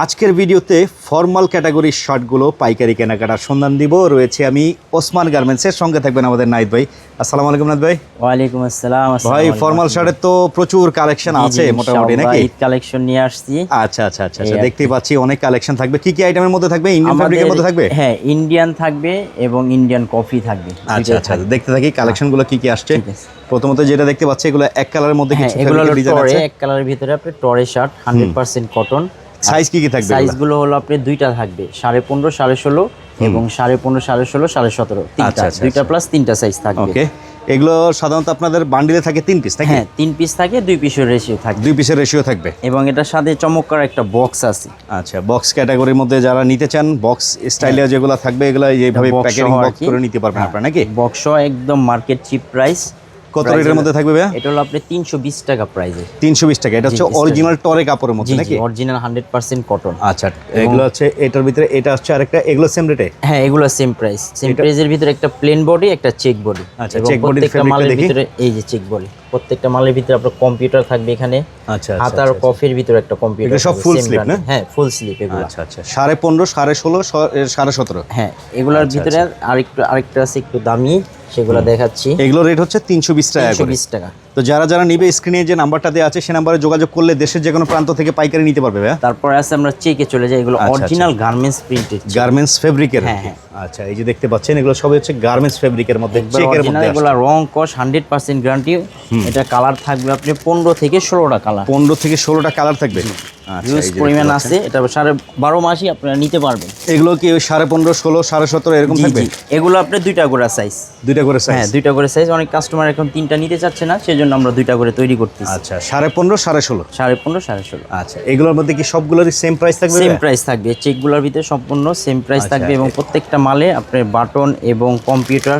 আজকের ভিডিওতে ফর্মাল ক্যাটাগরির শার্টগুলো পাইকারি কেনাকাটার সন্ধান দিব। রয়েছে আমি ওসমান গার্মেন্টসের সঙ্গে থাকবেন আমাদের নাইদ ভাই। আসসালামু আলাইকুম নাইদ ভাই। ওয়ালাইকুম আসসালাম ভাই ফর্মাল শার্টের তো প্রচুর কালেকশন আছে মোটামুটি নাকি? ঈদ কালেকশন নিয়ে আসছি। আচ্ছা আচ্ছা আচ্ছা আচ্ছা দেখতেই পাচ্ছি অনেক কালেকশন থাকবে। কি কি আইটেমের মধ্যে থাকবে? ইন্ডিয়ান ফ্যাব্রিকের মধ্যে থাকবে? হ্যাঁ ইন্ডিয়ান থাকবে এবং ইন্ডিয়ান কফি থাকবে। আচ্ছা আচ্ছা দেখতে থাকি কালেকশনগুলো কি কি আসছে। প্রথমত যেটা দেখতে পাচ্ছি এগুলো এক কালারের মধ্যে হ্যাঁ কিছু এগুলো ডিজাইন আছে। এক কালারের ভিতরে আপনি টরে shirt hundred percent cotton size কি কি থাকবে সাইজ এগুলো? গুলো হলো আপনি দুইটা থাকবে সাড়ে পনেরো সাড়ে ষোলো এবং সাড়ে পনেরো সাড়ে ষোলো সাড়ে সতেরো তিনটা। আচ্ছা, আচ্ছা, দুইটা আচ্ছা। প্লাস তিনটা সাইজ থাকবে। ওকে এগুলো সাধারণত আপনাদের বান্ডিলে থাকে তিন পিস হ্যাঁ তিন পিস থাকে দুই পিসের রেশিও থাকবে। দুই পিসের রেশিও থাকবে। এবং এটার সাথে চমৎকার একটা বক্স আছে। আচ্ছা বক্স ক্যাটাগরির মধ্যে যারা নিতে চান বক্স স্টাইলে যেগুলো থাকবে এগুলো এইভাবে প্যাকেজিং বক্স করে নিতে পারবেন। আপনারা নাকি? বক্স একদম মার্কেট চিপ প্রাইস কত রেটের মধ্যে থাকবে ভাইয়া? এটা হলো আপনি তিনশো বিশ টাকা প্রাইসে তিনশো বিশ টাকা। এটা হচ্ছে অরিজিনাল টরে কাপড়ের মধ্যে নাকি? অরিজিনাল হান্ড্রেড পার্সেন্ট কটন আচ্ছা এগুলো হচ্ছে এটার ভিতরে এটা হচ্ছে আরেকটা এগুলো সেম রেটে হ্যাঁ এগুলো সেম প্রাইস সেম প্রাইসের ভিতরে একটা প্লেন বডি একটা চেক বডি আচ্ছা, body প্রত্যেকটা মালের ভিতরে এই যে চেক বডি প্রত্যেকটা মালের ভিতরে আপনার কম্পিউটার থাকবে এখানে। আচ্ছা হাতার কফির ভিতরে একটা কম্পিউটার সব full sleeve না? হ্যাঁ ফুল স্লিপ এগুলো। আচ্ছা আচ্ছা সাড়ে পনেরো সাড়ে ষোলো স- এ, সাড়ে সতেরো। হ্যাঁ এগুলোর আচ্ছা, ভিতরে আরেকটু আরেকটা আছে একটু দামি। সেগুলো দেখাচ্ছি। এগুলো রেট হচ্ছে তিনশো বিশ টাকা বিশ টাকা। তো যারা যারা নিবে স্ক্রিনে যে নাম্বারটা দেওয়া আছে সে নাম্বারে যোগাযোগ করলে দেশের যে কোনো প্রান্ত থেকে পাইকারি নিতে পারবে তারপরে আছে আমরা চেকে চলে যাই এগুলো আচ্ছা, অরিজিনাল গার্মেন্টস প্রিন্টেড গার্মেন্টস ফেব্রিকের হ্যাঁ। আচ্ছা এই যে দেখতে পাচ্ছেন এগুলো সবই হচ্ছে গার্মেন্টস ফেব্রিকের মধ্যে চেকের মধ্যে এগুলো রং কস হান্ড্রেড পার্সেন্ট গ্যারান্টি এটা কালার থাকবে আপনি পনেরো থেকে ষোলোটা কালার পনেরো থেকে ষোলোটা কালার থাকবে। আচ্ছা ইউজ পরিমাণ আছে এটা সাড়ে বারো মাসই আপনারা নিতে পারবেন। এগুলো কি ওই সাড়ে পনেরো ষোলো সাড়ে সতেরো এরকম থাকবে? এগুলো আপনি দুইটা করে সাইজ দুইটা করে হ্যাঁ দুইটা করে সাইজ অনেক কাস্টমার এখন তিনটা নিতে চাচ্ছে না সেজন্য আমরা দুইটা করে তৈরি করতেছি। আচ্ছা সাড়ে পনেরো সাড়ে ষোলো? সাড়ে পনেরো সাড়ে ষোলো। আচ্ছা এগুলোর মধ্যে কি সবগুলোরই সেম প্রাইস থাকবে? সেম? প্রাইস থাকবে চেকগুলোর ভিতরে সম্পূর্ণ সেম প্রাইস আচ্ছা, থাকবে এবং প্রত্যেকটা মালে আপনার বাটন এবং কম্পিউটার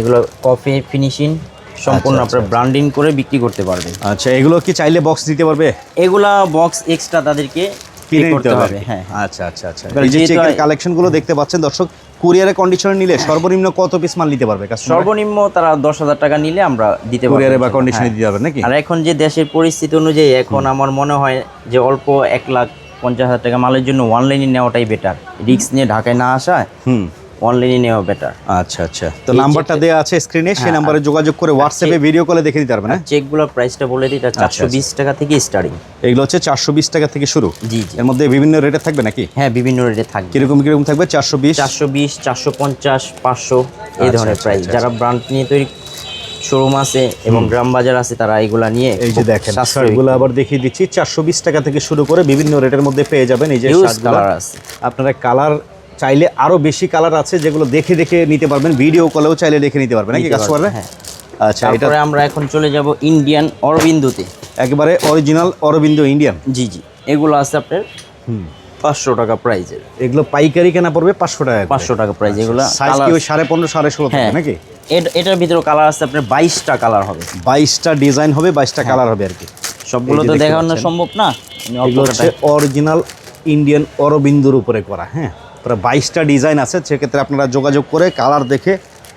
এগুলো কফি ফিনিশিং সম্পূর্ণ আচ্ছা, আপনার ব্র্যান্ডিং করে বিক্রি করতে পারবেন। আচ্ছা এগুলো কি চাইলে বক্স দিতে পারবে? এগুলা বক্স এক্সট্রা তাদেরকে কিনে নিতে হবে হ্যাঁ। আচ্ছা আচ্ছা আচ্ছা। এই যে চেকের আই- কালেকশনগুলো দেখতে পাচ্ছেন দর্শক কুরিয়ারে কন্ডিশনে নিলে সর্বনিম্ন কত পিস মাল নিতে পারবে সর্বনিম্ন তারা দশ হাজার টাকা নিলে আমরা দিতে পারব কুরিয়ারে বা কন্ডিশনে হ্যাঁ। দিতে পারবে নাকি? আর এখন যে দেশের পরিস্থিতি অনুযায়ী এখন আমার মনে হয় যে অল্প এক লাখ পঞ্চাশ হাজার টাকা মালের জন্য অনলাইনে নেওয়াটাই বেটার রিস্ক নিয়ে ঢাকায় না আসা হুম। অনলাইনে নেওয়া বেটার আচ্ছা আচ্ছা। তো নাম্বারটা দেওয়া আছে স্ক্রিনে সেই হ্যাঁ, নাম্বারে যোগাযোগ করে হোয়াটসঅ্যাপে ভিডিও কলে দেখে দিতে পারবে না? চেকগুলোর প্রাইসটা বলে দিই এটা চারশো বিশ টাকা থেকে স্টার্টিং এগুলো হচ্ছে চারশো বিশ টাকা থেকে শুরু। জি এর মধ্যে বিভিন্ন রেটে থাকবে নাকি? হ্যাঁ বিভিন্ন রেটে থাকবে। কীরকম কীরকম থাকবে? চারশো বিশ? চারশো বিশ চারশো পঞ্চাশ পাঁচশো এই আচ্ছা, ধরনের আচ্ছা, প্রাইস আচ্ছা, যারা ব্রান্ড নিয়ে তৈরি শোরুম আছে এবং গ্রাম বাজার আছে তারা এগুলা নিয়ে এই যে দেখেন শার্টগুলো আবার দেখিয়ে দিচ্ছি। চারশো বিশ টাকা থেকে শুরু করে বিভিন্ন রেটের মধ্যে পেয়ে যাবেন এই যে শার্টগুলো। আছে। আপনারা কালার চাইলে আরও বেশি কালার আছে যেগুলো দেখে দেখে নিতে পারবেন। ভিডিও কলেও চাইলে দেখে নিতে পারবেন নাকি কাস্টমাররা হ্যাঁ। আচ্ছা এটা তারপরে আমরা এখন চলে যাব ইন্ডিয়ান অরবিন্দুতে একেবারে অরিজিনাল অরবিন্দ ইন্ডিয়ান জি জি। এগুলো আছে আপনার পাঁচশো টাকা প্রাইজের এগুলো পাইকারি কেনা পড়বে পাঁচশো টাকা পাঁচশো টাকা এগুলো সাইজ কি ওই সাড়ে পনেরো সাড়ে ষোলো হ্যাঁ। নাকি? এটার ভিতরে কালার আছে আপনার বাইশটা কালার হবে। বাইশটা ডিজাইন হবে বাইশটা কালার হবে আর কি। সবগুলো তো দেখানো সম্ভব না? এগুলো হচ্ছে অরিজিনাল ইন্ডিয়ান অরবিন্দুর উপরে করা হ্যাঁ। বাইশটা ডিজাইন আছে সেক্ষেত্রে আপনারা যোগাযোগ করে কালার দেখে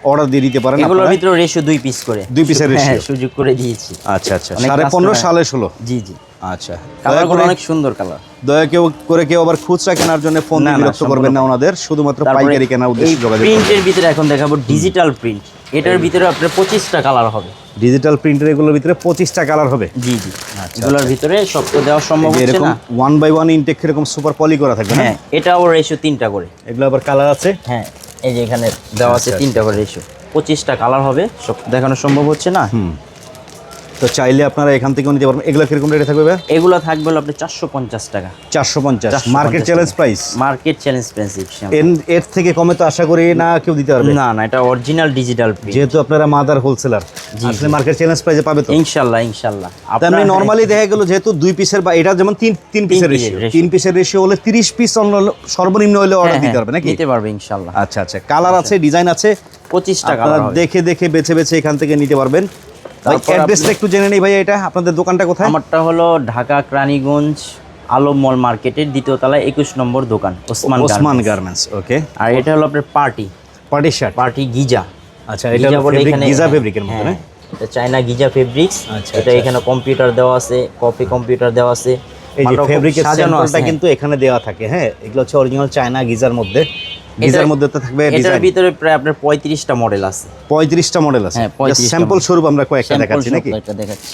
অর্ডার দিয়ে দিতে পারেন এগুলোর ভিতরে রেশিও দুই পিস করে। দুই পিসের হ্যাঁ, ratio। সুযোগ করে দিয়েছি। আচ্ছা আচ্ছা সাড়ে পনেরো সালে ষোলো? জি জি। আচ্ছা। কালারগুলো অনেক সুন্দর কালার দয়া কেউ করে কেউ আবার খুচরা কেনার জন্য ফোন না, দিয়ে বিরক্ত করবেন না ওনাদের শুধুমাত্র পাইকারি কেনার উদ্দেশ্যে যোগাযোগ প্রিন্টের ভিতরে এখন দেখাবো ডিজিটাল প্রিন্ট এটার ভিতরে আপনার পঁচিশটা কালার হবে। ডিজিটাল প্রিন্টার এগুলোর ভিতরে পঁচিশটা কালার হবে। জি জি। এগুলোর ভিতরে সব তো দেওয়া সম্ভব এরকম ওয়ান বাই ওয়ান ইনটেক এরকম সুপার পলি করা থাকবে হ্যাঁ এটা এটাও রেশিও তিনটা করে। এগুলো আবার কালার আছে? হ্যাঁ এই যে এখানে দেওয়া আছে আচ্ছা, তিনটা করে রেশিও পঁচিশটা কালার হবে সব দেখানো সম্ভব হচ্ছে না? তো চাইলে আপনারা এখান থেকেও নিতে পারবেন। এগুলো কীরকম রেটে থাকবে ভাই এগুলো থাকবে হলো আপনি চারশো পঞ্চাশ টাকা। চারশো পঞ্চাশ। 450 market challenge price market challenge প্রিন্সিপ এর থেকে কমে তো আশা করি না কেউ দিতে পারবে। না না এটা অরিজিনাল ডিজিটাল যেহেতু আপনারা মাদার হোলসেলার আসলে মার্কেট চ্যালেঞ্জ প্রাইসে পাবে তো? ইনশাল্লাহ ইনশাল্লাহ। আপনার- নর্মালি দেখা গেল যেহেতু দুই পিসের বা এটা যেমন তিন তিন পিসের রেশিও তিন পিসের রেশিও হলে তিরিশ পিস সর্বনিম্ন হলে অর্ডার হ্যাঁ, দিতে হ্যাঁ, পারবে নাকি? নিতে পারবে ইনশাল্লাহ। আচ্ছা আচ্ছা। কালার আছে ডিজাইন আছে। পঁচিশটা কালার দেখে দেখে বেছে বেছে এখান থেকে নিতে পারবেন। অ্যাড্রেসটা একটু জেনে নেই ভাই এটা আপনাদের দোকানটা কোথায়? আমারটা হলো ঢাকা ক্রানীগঞ্জ আলম মল মার্কেটের দ্বিতীয় তলায় একুশ নম্বর দোকান ওসমান ওসমান গার্মেন্টস। ওকে আর এটা হলো আপনার party. Party shirt? Party Giza. আচ্ছা এটা গিজা গিজা ফেব্রিকের মধ্যে হ্যাঁ, এটা চায়না গিজা ফেব্রিক্স আচ্ছা, এটা আচ্ছা, এখানে কম্পিউটার দেওয়া আছে কপি কম্পিউটার দেওয়া আছে। এই যে ফেব্রিকের সাজানো আছে, স্যাম্পলটা হ্যাঁ। কিন্তু এখানে দেওয়া থাকে হ্যাঁ। এগুলো হচ্ছে অরিজিনাল চায়না গিজার মধ্যে। গিজার মধ্যে তো থাকবে এটার ভিতরে প্রায় আপনার পঁয়ত্রিশটা মডেল আছে। পঁয়ত্রিশটা মডেল আছে। হ্যাঁ, স্যাম্পল স্বরূপ আমরা কয়েকটা দেখাচ্ছি নাকি? কয়েকটা দেখাচ্ছি।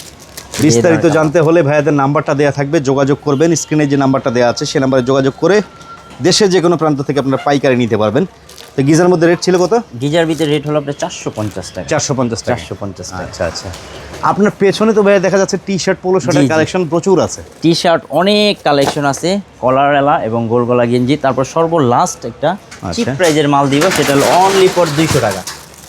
বিস্তারিত জানতে হলে ভাইয়াদের নাম্বারটা দেওয়া থাকবে যোগাযোগ করবেন স্ক্রিনে যে নাম্বারটা দেওয়া আছে সেই নাম্বারে যোগাযোগ করে দেশের যে কোনো প্রান্ত থেকে আপনারা পাইকারি নিতে পারবেন। তো গিজার মধ্যে রেট ছিল কত? গিজার ভিতরে রেট হলো আপনার চারশো পঞ্চাশ টাকা। চারশো পঞ্চাশ চারশো পঞ্চাশ আচ্ছা আচ্ছা। আপনার পেছনে তো ভাইয়া দেখা যাচ্ছে টি শার্ট পোলো শার্টের। কালেকশন প্রচুর আছে। টি শার্ট অনেক কালেকশন আছে কলার এলা এবং গোলগলা গেঞ্জি তারপর সর্ব লাস্ট একটা চিপ আচ্ছা। প্রাইজের মাল দিব সেটা হলো অনলি ফর দুইশো টাকা।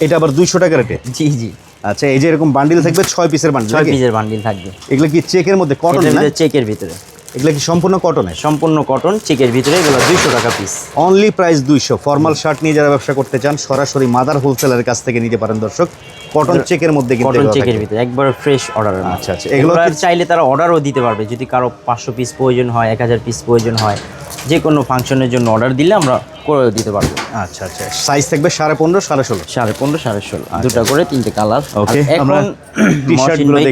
এটা আবার দুইশো টাকা রেটে জি জি। আচ্ছা এই যে এরকম বান্ডিল থাকবে ছয় পিসের বান্ডিল ছয় পিসের বান্ডিল থাকবে। এগুলো কি চেকের মধ্যে কটন চেকের ভিতরে। এগুলো কি সম্পূর্ণ কটনের সম্পূর্ণ কটন চেকের ভিতরে এগুলো দুইশো টাকা পিস অনলি প্রাইস দুইশো। ফর্মাল শার্ট নিয়ে যারা ব্যবসা করতে চান সরাসরি মাদার হোলসেলের কাছ থেকে নিতে পারেন দর্শক। কটন চেকের মধ্যে কটন চেকের ভিতরে একবারে ফ্রেশ অর্ডারের মাল আচ্ছা, আচ্ছা। এগুলো চাইলে তারা অর্ডারও দিতে পারবে। যদি কারও পাঁচশো পিস প্রয়োজন হয় এক হাজার পিস প্রয়োজন হয় যে কোনো ফাংশনের জন্য অর্ডার দিলে আমরা করে দিতে পারব। আচ্ছা আচ্ছা। সাইজ থাকবে সাড়ে পনেরো সাড়ে ষোলো। সাড়ে পনেরো সাড়ে ষোলো। দুটা করে তিনটে কালার Okay, আমরা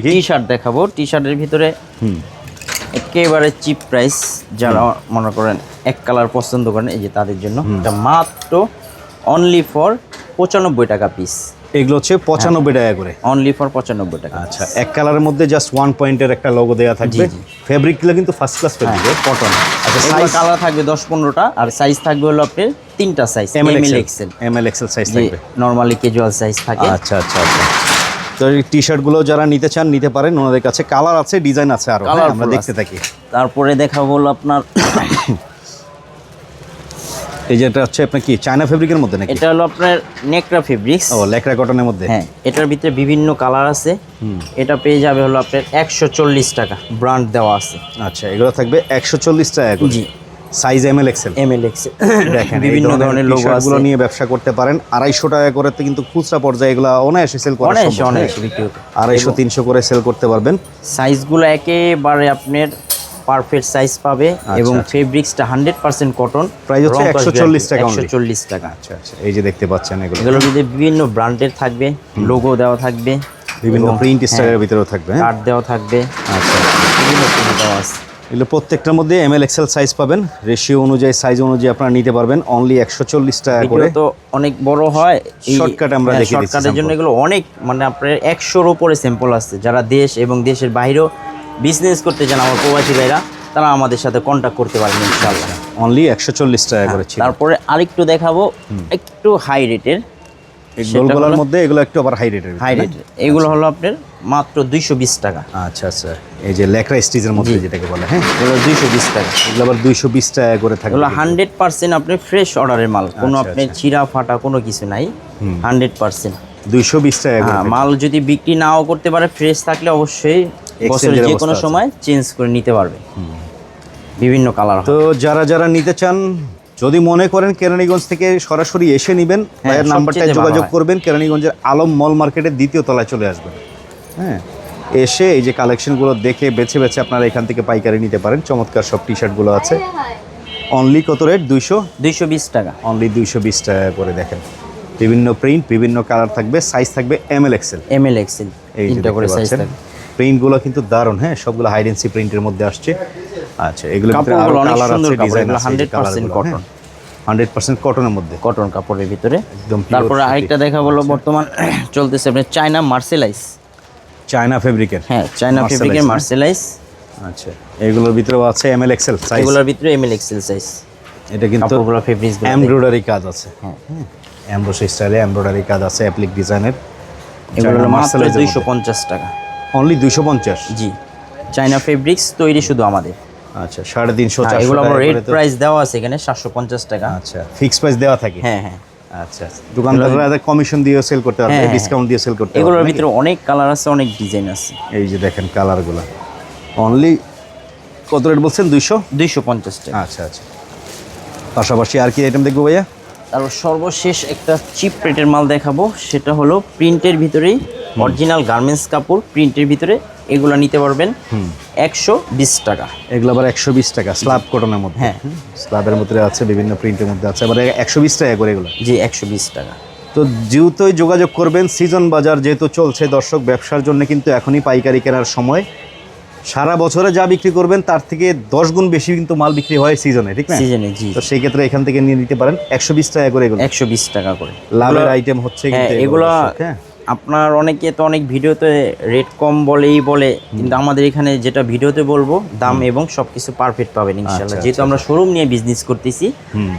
টি শার্ট দেখাবো। টি শার্টের ভিতরে একেবারে চিপ প্রাইস যারা মনে করেন এক কালার পছন্দ করেন এই যে তাদের জন্য। এটা মাত্র অনলি ফর পঁচানব্বই টাকা পিস এগুলো হচ্ছে পঁচানব্বই টাকা করে। অনলি ফর পঁচানব্বই টাকা আচ্ছা এক কালারের মধ্যে জাস্ট ওয়ান পয়েন্টের একটা লোগো দেওয়া থাকবে। ফেব্রিকগুলো কিন্তু ফার্স্ট ক্লাস ফেব্রিক কটন আচ্ছা সাইজ কালার থাকবে দশ পনেরোটা আর সাইজ থাকবে হলো আপনার তিনটা size M L XL M L XL size থাকবে। নর্মালি ক্যাজুয়াল সাইজ থাকে। আচ্ছা আচ্ছা আচ্ছা। তো এই টি শার্টগুলো যারা নিতে চান নিতে পারেন। ওনাদের কাছে কালার আছে ডিজাইন আছে আরও। হ্যাঁ, Colourful আমরা দেখতে থাকি। তারপরে দেখাবো হলো আপনার এই যে এটা হচ্ছে আপনার কি চায়না ফেব্রিকের মধ্যে নাকি? এটা হলো আপনার নেকড়া ফেব্রিক্স ও লেকরা কটনের মধ্যে? হ্যাঁ এটার ভিতরে বিভিন্ন কালার আছে। এটা পেয়ে যাবে হলো আপনার একশো চল্লিশ টাকা। ব্র্যান্ড দেওয়া আছে। আচ্ছা এগুলো থাকবে একশো চল্লিশ টাকা করে। জি। Size M L XL. M L X দেখেন বিভিন্ন ধরনের লোগো আছে। নিয়ে ব্যবসা করতে পারেন। আড়াইশো টাকা করে কিন্তু খুচরা পর্যায়ে এগুলো অনায়াসে সেল করা সম্ভব, হ্যাঁ? বিক্রি আড়াইশো তিনশো করে সেল করতে পারবেন। সাইজগুলো একেবারে আপনার পারফেক্ট সাইজ পাবে এবং ফেব্রিক্সটা হান্ড্রেড পার্সেন্ট কটন আচ্ছা, Price হচ্ছে 140 টাকা একশো চল্লিশ টাকা। আচ্ছা আচ্ছা এই যে দেখতে পাচ্ছেন এগুলো। এগুলোর মধ্যে বিভিন্ন ব্র্যান্ডের থাকবে লোগো দেওয়া থাকবে বিভিন্ন প্রিন্ট হ্যাঁ, স্টাইলের ভিতরেও থাকবে হ্যাঁ? কার্ড দেওয়া থাকবে। আচ্ছা। বিভিন্ন print দেওয়া আছে। এগুলো প্রত্যেকটার মধ্যে এম এল এক্সেল সাইজ পাবেন। রেশিও অনুযায়ী সাইজ অনুযায়ী আপনারা নিতে পারবেন। অনলি একশো চল্লিশ টাকা করে। তো অনেক বড় হয়। শর্টকাট আমরা দেখিয়ে দিচ্ছি শর্টকাটের জন্য এগুলো অনেক মানে আপনার একশোর উপরে স্যাম্পল আছে যারা দেশ এবং দেশের বাইরেও বিজনেস করতে চান আমার প্রবাসী ভাইরা তারা আমাদের সাথে কন্ট্যাক্ট করতে পারবেন ইনশাআল্লাহ। অনলি একশো চল্লিশ টাকা করে ছিল। তারপরে আরেকটু দেখাবো। একটু হাই রেটের গোলগোলার মধ্যে এগুলো একটু আবার হাই রেটের হাই রেটের এগুলো হলো আপনার মাত্র দুইশো বিশ টাকা। আচ্ছা আচ্ছা। এই যে লেকরা স্টিজের মধ্যে যেটাকে বলে হ্যাঁ? এগুলো দুইশো বিশ টাকা। এগুলো আবার দুইশো বিশ টাকা করে এগুলো হান্ড্রেড পার্সেন্ট আপনার ফ্রেশ অর্ডারের মাল। কোনো আচ্ছা, আপনার ছিঁড়া ফাটা কোনো কিছু নাই। Hundred percent. দুইশো বিশ টাকা হ্যাঁ মাল যদি বিক্রি নাও করতে পারে ফ্রেশ থাকলে অবশ্যই বছরের যে কোনো সময় চেঞ্জ করে নিতে পারবে। বিভিন্ন কালার তো যারা যারা নিতে চান যদি মনে করেন কেরানীগঞ্জ থেকে সরাসরি এসে নেবেন ভাইয়ের সবচেয়ে নাম্বারটায় যোগাযোগ করবেন কেরানীগঞ্জের আলম মল মার্কেটের দ্বিতীয় তলায় চলে আসবেন। হ্যাঁ এসে এই যে কালেকশনগুলো দেখে বেছে বেছে আপনারা এখান থেকে পাইকারি নিতে পারেন। চমৎকার সব টি শার্টগুলো আছে। অনলি কত রেট দুইশো? দুইশো বিশ টাকা। অনলি দুইশো বিশ টাকা করে দেখেন। বিভিন্ন প্রিন্ট বিভিন্ন কালার থাকবে সাইজ থাকবে M L XL M L XL এই প্রিন্টগুলো কিন্তু দারুণ হ্যাঁ সবগুলো হাইডেন্সি প্রিন্টের মধ্যে আসছে। আচ্ছা এগুলো কাপড়গুলো অনেক সুন্দর কাপড়, এগুলো 100% cotton। হান্ড্রেড পার্সেন্ট কটনের মধ্যে। কটন কাপড়ের ভিতরে। একদম তারপরে আরেকটা দেখা বলো বর্তমান চলতেছে আপনার চায়না মার্সেলাইস চায়না ফেব্রিকের হ্যাঁ চায়না ফেব্রিকের হ্যাঁ। মার্সেলাইস আচ্ছা এগুলোর ভিতরেও আছে এম এল এক্সেল সাইজ এগুলোর ভিতরে এম এল এক্সেল সাইজ এটা কিন্তু কাপড়গুলো ফেব্রিক্স এমব্রয়ডারি কাজ আছে। হ্যাঁ। এমব্রয়ডারি স্টাইলে এমব্রয়ডারি কাজ আছে অ্যাপ্লিক ডিজাইনের এগুলো মাত্র দুইশো পঞ্চাশ টাকা। অনলি দুইশো পঞ্চাশ? জি চায়না ফেব্রিক্স তৈরি শুধু আমাদের। আচ্ছা সাড়ে তিনশো হ্যাঁ, এগুলো আমার রেট প্রাইস দেওয়া আছে এখানে সাতশো পঞ্চাশ টাকা। আচ্ছা ফিক্স প্রাইস দেওয়া থাকে? হ্যাঁ হ্যাঁ। আচ্ছা দোকানদাররা কমিশন দিয়ে সেল করতে পারবে। ডিসকাউন্ট দিয়ে সেল করতে এগুলোর ভিতরে অনেক কালার আছে অনেক ডিজাইন আছে। এই যে দেখেন কালারগুলো অনলি কত রেট বলছেন? দুইশো? দুইশো পঞ্চাশ টাকা। আচ্ছা আচ্ছা। পাশাপাশি আর কি আইটেম দেখব ভাইয়া? তারপর সর্বশেষ একটা চিপ রেটের মাল দেখাবো সেটা হলো প্রিন্টের ভিতরেই অরিজিনাল গার্মেন্টস কাপড় প্রিন্টের ভিতরে এগুলো নিতে পারবেন একশো বিশ টাকা। এগুলো আবার একশো বিশ টাকা স্ল্যাব কটনের মধ্যে। হ্যাঁ। স্ল্যাবের মধ্যে আছে বিভিন্ন প্রিন্টের মধ্যে আছে আবার একশো বিশ টাকা করে এগুলো। জি একশো বিশ টাকা। তো যেহেতুই যোগাযোগ করবেন সিজন বাজার যেহেতু চলছে দর্শক ব্যবসার জন্য কিন্তু এখনই পাইকারি কেনার সময়। সারা বছরে যা বিক্রি করবেন তার থেকে দশ গুণ বেশি কিন্তু মাল বিক্রি হয় সিজনে ঠিক না? সিজনে জি। তো সেই ক্ষেত্রে এখান থেকে নিয়ে নিতে পারেন একশো বিশ টাকা করে এগুলো। একশো বিশ টাকা করে। লাভের আইটেম হচ্ছে হ্যাঁ এগুলো হ্যাঁ। আপনার অনেকে তো অনেক ভিডিওতে রেট কম বলেই বলে কিন্তু আমাদের এখানে যেটা ভিডিওতে বলব দাম এবং সব কিছু পারফেক্ট পাবেন ইনশাল্লাহ আচ্ছা, যেহেতু আমরা শোরুম নিয়ে বিজনেস করতেছি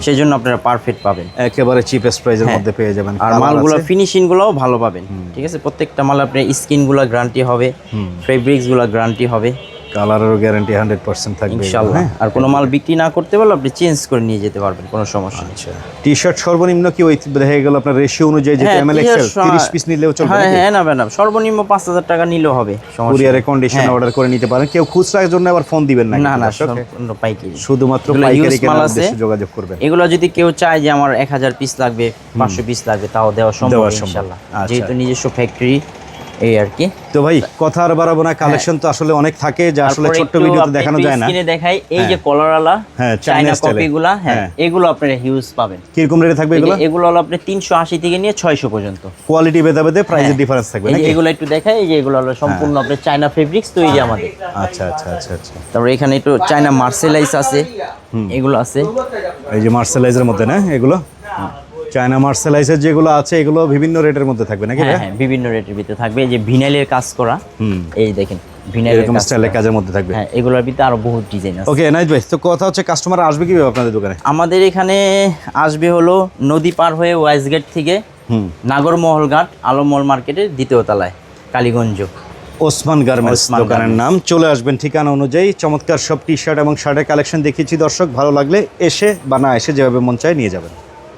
সেই জন্য আপনারা পারফেক্ট পাবেন। একেবারে চিপেস্ট প্রাইসের হ্যাঁ। মধ্যে পেয়ে যাবেন। আর মালগুলো ফিনিশিংগুলোও ফিনিশিং গুলোও ভালো পাবেন। ঠিক আছে? প্রত্যেকটা মাল আপনার স্কিনগুলো গ্যারান্টি হবে ফেব্রিক্সগুলো গ্যারান্টি হবে। কালারেরও গ্যারান্টি হান্ড্রেড পার্সেন্ট থাকবে ইনশাল্লাহ। হ্যাঁ? আর কোনো মাল বিক্রি না করতে পারলে আপনি চেঞ্জ করে নিয়ে যেতে পারবেন কোনো সমস্যা নেই। আচ্ছা। টি শার্ট সর্বনিম্ন কি ওই দেখা গেল আপনার রেশিও অনুযায়ী যেটা হ্যাঁ, এম এল t-shirt এক্সেল তিরিশ পিস নিলেও চলবে হ্যাঁ হ্যাঁ না ম্যাডাম সর্বনিম্ন পাঁচ হাজার টাকা নিলেও হবে কুরিয়ারে কন্ডিশন হ্যাঁ। অর্ডার করে নিতে পারেন। কেউ খুচরার জন্য আবার ফোন দিবেন না না না হ্যাঁ। সম্পূর্ণ পাইকারি। শুধুমাত্র পাইকারি কেনার। উদ্দেশ্যে যোগাযোগ করবেন। এগুলো যদি কেউ চায় যে আমার এক হাজার পিস লাগবে পাঁচশো পিস লাগবে তাও দেওয়া সম্ভব ইনশাল্লাহ। আচ্ছা। যেহেতু নিজস্ব ফ্যাক্টরি এই আর কি। তো ভাই কথা আর বাড়াবো না কালেকশন তো আসলে অনেক থাকে যা আসলে ছোট্ট ভিডিওতে দেখানো যায় না। স্ক্রিনে দেখাই এই যে হ্যাঁ, চাইনা China style এ। কপি গুলা হ্যাঁ হ্যাঁ। এগুলো আপনারা হিউজ পাবেন। কীরকম রেটে থাকবে এগুলো? এগুলো হলো আপনি তিনশো আশি থেকে নিয়ে ছয়শো পর্যন্ত। কোয়ালিটি ভেদে ভেদে প্রাইসের ডিফারেন্স থাকবে হ্যাঁ। নাকি? এগুলো একটু দেখাই এই যে এগুলো হলো সম্পূর্ণ হ্যাঁ। আপনার চায়না ফেব্রিক্স তৈরি আমাদের। আচ্ছা আচ্ছা আচ্ছা আচ্ছা। তারপর এখানে একটু চায়না মার্সেলাইজ আছে। এগুলো আছে। এই যে মার্সেলাইজের মধ্যে না এগুলো? চায়না মার্সেলাইজের যেগুলো আছে এগুলো বিভিন্ন রেটের মধ্যে থাকবে নাকি হ্যাঁ? হ্যাঁ বিভিন্ন রেটের ভিতরে থাকবে। এই যে ভিনাইলের কাজ করা এই দেখেন ভিনাইলের কাজ স্টাইলের কাজের মধ্যে থাকবে। হ্যাঁ এগুলোর ভিতরে আরও বহুত ডিজাইন আছে। ওকে নাইট ভাই তো কথা হচ্ছে কাস্টমার আসবে কীভাবে আপনাদের দোকানে? আমাদের এখানে আসবে হলো নদী পার হয়ে ওয়াইস গেট থেকে হুম। নাগরমহল ঘাট আলমমল মার্কেটের দ্বিতীয় তলায় কালীগঞ্জ। ওসমান গার্মেন্টস দোকানের নাম। চলে আসবেন ঠিকানা অনুযায়ী। চমৎকার সব টি শার্ট এবং শার্টের কালেকশন দেখিয়েছি। দর্শক ভালো লাগলে এসে বা না এসে যেভাবে মন চায় নিয়ে যাবেন।